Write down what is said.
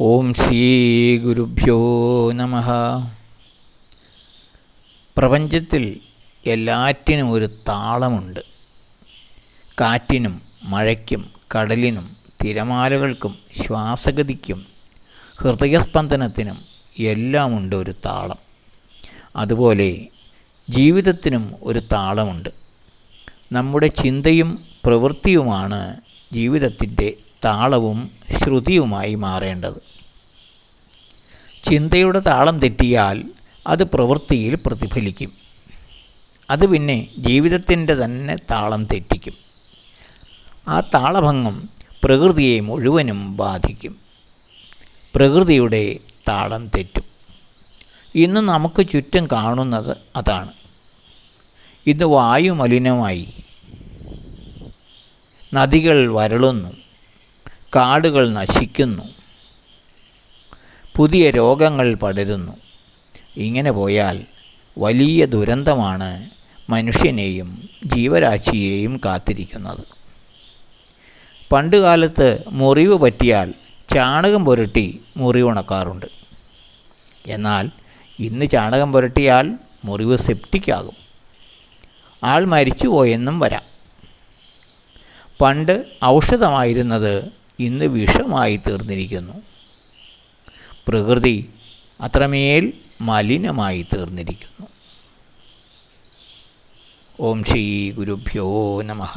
ഓം ശ്രീ ഗുരുഭ്യോ നമ. പ്രപഞ്ചത്തിൽ എല്ലാറ്റിനും ഒരു താളമുണ്ട്. കാറ്റിനും മഴയ്ക്കും കടലിനും തിരമാലകൾക്കും ശ്വാസഗതിക്കും ഹൃദയസ്പന്ദനത്തിനും എല്ലാമുണ്ട് ഒരു താളം. അതുപോലെ ജീവിതത്തിനും ഒരു താളമുണ്ട്. നമ്മുടെ ചിന്തയും പ്രവൃത്തിയുമാണ് ജീവിതത്തിന്റെ താളവും ശ്രുതിയുമായി മാറേണ്ടത്. ചിന്തയുടെ താളം തെറ്റിയാൽ അത് പ്രവൃത്തിയിൽ പ്രതിഫലിക്കും. അത് പിന്നെ ജീവിതത്തിന്റെ തന്നെ താളം തെറ്റിക്കും. ആ താളഭംഗം പ്രകൃതിയെ മുഴുവനും ബാധിക്കും. പ്രകൃതിയുടെ താളം തെറ്റും. ഇന്ന് നമുക്ക് ചുറ്റും കാണുന്നത് അതാണ്. ഇന്ന് വായു മലിനമായി. നദികൾ വരളുന്നു. കാടുകൾ നശിക്കുന്നു. പുതിയ രോഗങ്ങൾ പടരുന്നു. ഇങ്ങനെ പോയാൽ വലിയ ദുരന്തമാണ് മനുഷ്യനെയും ജീവരാശിയെയും കാത്തിരിക്കുന്നത്. പണ്ടുകാലത്ത് മുറിവ് പറ്റിയാൽ ചാണകം പുരട്ടി മുറിവുണക്കാറുണ്ട്. എന്നാൽ ഇന്ന് ചാണകം പുരട്ടിയാൽ മുറിവ് സെപ്റ്റിക്കാകും. ആൾ മരിച്ചുപോയെന്നും വരാം. പണ്ട് ഔഷധമായിരുന്നത് ഇന്ന് വിഷമായി തീർന്നിരിക്കുന്നു. പ്രകൃതി അത്രമേൽ മലിനമായി തീർന്നിരിക്കുന്നു. ഓം ശ്രീ ഗുരുഭ്യോ നമഃ.